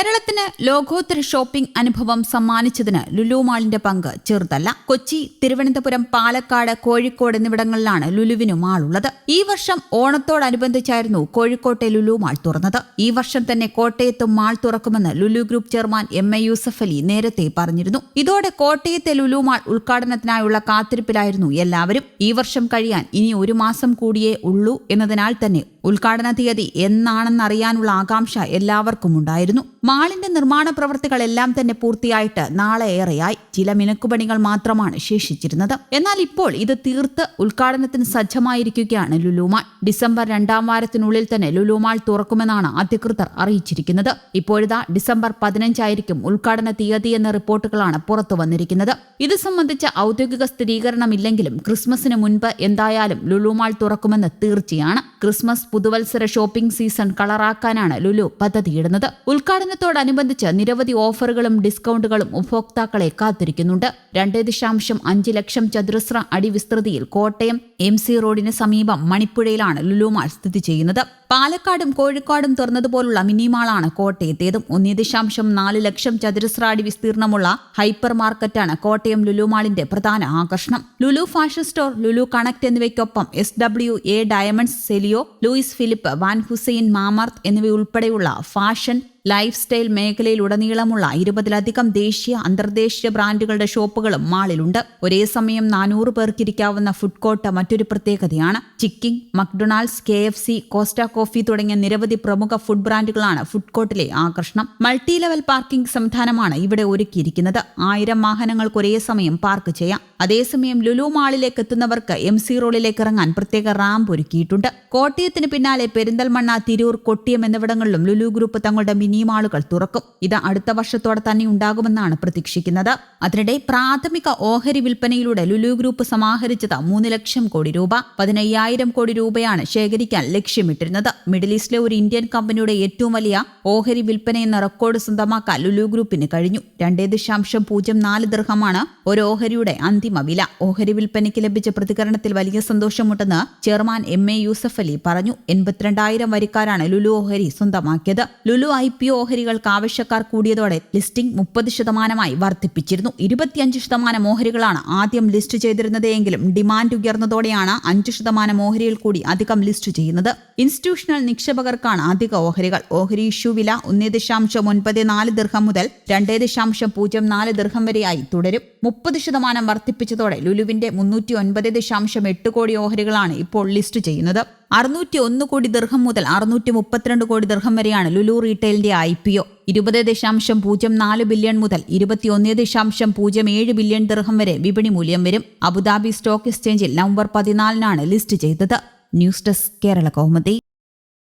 കേരളത്തിന് ലോകോത്തര ഷോപ്പിംഗ് അനുഭവം സമ്മാനിച്ചതിന് ലുലു മാളിന്റെ പങ്ക് ചെറുതല്ല. കൊച്ചി തിരുവനന്തപുരം പാലക്കാട് കോഴിക്കോട് എന്നിവിടങ്ങളിലാണ് ലുലുവിന് മാളുള്ളത് ഈ വർഷം ഓണത്തോടനുബന്ധിച്ചായിരുന്നു കോഴിക്കോട്ടെ ലുലു മാൾ തുറന്നത്. ഈ വർഷം തന്നെ കോട്ടയത്തും മാൾ തുറക്കുമെന്ന് Lulu group chairman M A Yusuff Ali നേരത്തെ പറഞ്ഞിരുന്നു. ഇതോടെ കോട്ടയത്തെ ലുലു മാൾ ഉദ്ഘാടനത്തിനായുള്ള കാത്തിരിപ്പിലായിരുന്നു എല്ലാവരും. ഈ വർഷം കഴിയാൻ ഇനി ഒരു മാസം കൂടിയേ ഉള്ളൂ എന്നതിനാൽ തന്നെ ഉദ്ഘാടന തീയതി എന്നാണെന്നറിയാനുള്ള ആകാംക്ഷ എല്ലാവർക്കും ഉണ്ടായിരുന്നു. മാളിന്റെ നിർമ്മാണ പ്രവൃത്തികളെല്ലാം തന്നെ പൂർത്തിയായിട്ട് നാളെ ഏറെയായി. ചില മിനുക്കുപണികൾ മാത്രമാണ് ശേഷിച്ചിരുന്നത്. എന്നാൽ ഇപ്പോൾ ഇത് തീർത്ത് ഉദ്ഘാടനത്തിന് സജ്ജമായിരിക്കുകയാണ് ലുലുമാൾ. ഡിസംബർ രണ്ടാം വാരത്തിനുള്ളിൽ തന്നെ ലുലുമാൾ തുറക്കുമെന്നാണ് അധികൃതർ അറിയിച്ചിരിക്കുന്നത്. ഇപ്പോഴിതാ ഡിസംബർ പതിനഞ്ചായിരിക്കും ഉദ്ഘാടന തീയതി എന്ന റിപ്പോർട്ടുകളാണ് പുറത്തു വന്നിരിക്കുന്നത്. ഇത് സംബന്ധിച്ച ഔദ്യോഗിക സ്ഥിരീകരണമില്ലെങ്കിലും ക്രിസ്മസിന് മുൻപ് എന്തായാലും ലുലുമാൾ തുറക്കുമെന്ന് തീർച്ചയാണ്. ക്രിസ്മസ് പുതുവത്സര ഷോപ്പിംഗ് സീസൺ കളറാക്കാനാണ് ലുലു പദ്ധതിയിടുന്നത്. ഉദ്ഘാടനത്തോടനുബന്ധിച്ച് നിരവധി ഓഫറുകളും ഡിസ്കൗണ്ടുകളും ഉപഭോക്താക്കളെ കാത്തിരിക്കുന്നുണ്ട്. രണ്ടേ ദശാംശം അഞ്ച് ലക്ഷം ചതുരശ്ര അടി വിസ്തൃതിയിൽ കോട്ടയം എം സി റോഡിന് സമീപം മണിപ്പുഴയിലാണ് ലുലുമാൾ സ്ഥിതി ചെയ്യുന്നത്. പാലക്കാടും കോഴിക്കാടും തുറന്നതുപോലുള്ള മിനിമാളാണ് കോട്ടയത്തേതും ഒന്നേ ദശാംശം നാല് ലക്ഷം ചതുരശ്ര അടി വിസ്തീർണമുള്ള ഹൈപ്പർ മാർക്കറ്റാണ് കോട്ടയം ലുലുമാളിന്റെ പ്രധാന ആകർഷണം. Lulu Fashion Store Lulu Connect എന്നിവയ്ക്കൊപ്പം S W A diamonds Celio Louis Philippe Van Heusen Mamaearth എന്നിവയുൾപ്പെടെയുള്ള ഫാഷൻ ലൈഫ് സ്റ്റൈൽ മേഖലയിലുടനീളമുള്ള ഇരുപതിലധികം ദേശീയ അന്തർദേശീയ ബ്രാൻഡുകളുടെ ഷോപ്പുകളും മാളിലുണ്ട്. ഒരേ സമയം നാനൂറ് പേർക്കിരിക്കാവുന്ന ഫുഡ് കോർട്ട് മറ്റൊരു പ്രത്യേകതയാണ്. Chicking McDonald's K F C Costa Coffee തുടങ്ങിയ നിരവധി പ്രമുഖ ഫുഡ് ബ്രാൻഡുകളാണ് ഫുഡ് കോർട്ടിലെ ആകർഷണം. മൾട്ടി ലെവൽ പാർക്കിംഗ് സംവിധാനമാണ് ഇവിടെ ഒരുക്കിയിരിക്കുന്നത്. ആയിരം വാഹനങ്ങൾക്ക് ഒരേ സമയം പാർക്ക് ചെയ്യാം. അതേസമയം ലുലു മാളിലേക്ക് എത്തുന്നവർക്ക് എം സി റോഡിലേക്ക് ഇറങ്ങാൻ പ്രത്യേക റാമ്പ് ഒരുക്കിയിട്ടുണ്ട്. കോട്ടയത്തിന് പിന്നാലെ പെരിന്തൽമണ്ണ തിരൂർ കൊട്ടിയം എന്നിവിടങ്ങളിലും ലുലു ഗ്രൂപ്പ് തങ്ങളുടെ മിനി മാളുകൾ തുറക്കും. ഇത് അടുത്ത വർഷത്തോടെ തന്നെ ഉണ്ടാകുമെന്നാണ് പ്രതീക്ഷിക്കുന്നത്. അതിനിടെ പ്രാഥമിക ഓഹരി വിൽപ്പനയിലൂടെ ലുലു ഗ്രൂപ്പ് സമാഹരിച്ചത് മൂന്ന് ലക്ഷം കോടി രൂപ. പതിനയ്യായിരം കോടി രൂപയാണ് ശേഖരിക്കാൻ ലക്ഷ്യമിട്ടിരുന്നത്. മിഡിൽ ഈസ്റ്റിലെ ഒരു ഇന്ത്യൻ കമ്പനിയുടെ ഏറ്റവും വലിയ ഓഹരി വിൽപ്പന എന്ന റെക്കോർഡ് സ്വന്തമാക്കാൻ ലുലു ഗ്രൂപ്പിന് കഴിഞ്ഞു. രണ്ടേ ദശാംശം പൂജ്യം നാല് ദൃഹമാണ് ഒരു ഓഹരിയുടെ അന്തിമ വില. ഓഹരി വിൽപ്പനയ്ക്ക് ലഭിച്ച പ്രതികരണത്തിൽ വലിയ സന്തോഷമുണ്ടെന്ന് chairman M A Yusuff Ali പറഞ്ഞു. എൺപത്തിരണ്ടായിരം വരിക്കാരാണ് ലുലു ഓഹരി സ്വന്തമാക്കിയത്. ലുലു ഐ പി ഓഹരികൾക്ക് ആവശ്യക്കാർ കൂടിയതോടെ ലിസ്റ്റിംഗ് മുപ്പത് ശതമാനമായി വർദ്ധിപ്പിച്ചിരുന്നു. ഇരുപത്തിയഞ്ച് ശതമാനം ഓഹരികളാണ് ആദ്യം ലിസ്റ്റ് ചെയ്തിരുന്നതെങ്കിലും ഡിമാൻഡ് ഉയർന്നതോടെയാണ് അഞ്ച് ശതമാനം ഓഹരിയിൽ കൂടി അധികം ലിസ്റ്റ് ചെയ്യുന്നത്. ഇൻസ്റ്റിറ്റ്യൂഷണൽ നിക്ഷേപകർക്കാണ് അധിക ഓഹരികൾ. ഓഹരി ഇഷ്യൂ വില ഒന്നേ ദശാംശം ഒൻപത് നാല് ദീർഘം മുതൽ രണ്ടേ ദശാംശം പൂജ്യം നാല് ദീർഘം വരെയായി തുടരും. മുപ്പത് ശതമാനം വർദ്ധിപ്പിച്ചതോടെ ലുലുവിന്റെ മുന്നൂറ്റി ഒൻപത് ദശാംശം എട്ട് കോടി ഓഹരികളാണ് ഇപ്പോൾ ലിസ്റ്റ് ചെയ്യുന്നത്. അറുന്നൂറ്റി ഒന്ന് കോടി ദീർഘം മുതൽ അറുന്നൂറ്റി മുപ്പത്തിരണ്ട് കോടി ദീർഘം വരെയാണ് ലുലു റീറ്റെയിലിന്റെ ഐ പി ഒ. ഇരുപത് ദശാംശം പൂജ്യം നാല് ബില്യൺ മുതൽ ഇരുപത്തിയൊന്ന് ദശാംശം പൂജ്യം ഏഴ് ബില്യൺ ദീർഘം വരെ വിപണി മൂല്യം വരും. അബുദാബി സ്റ്റോക്ക് എക്സ്ചേഞ്ചിൽ നവംബർ പതിനാലിനാണ് ലിസ്റ്റ് ചെയ്തത്. News desk Kerala Kaumudi.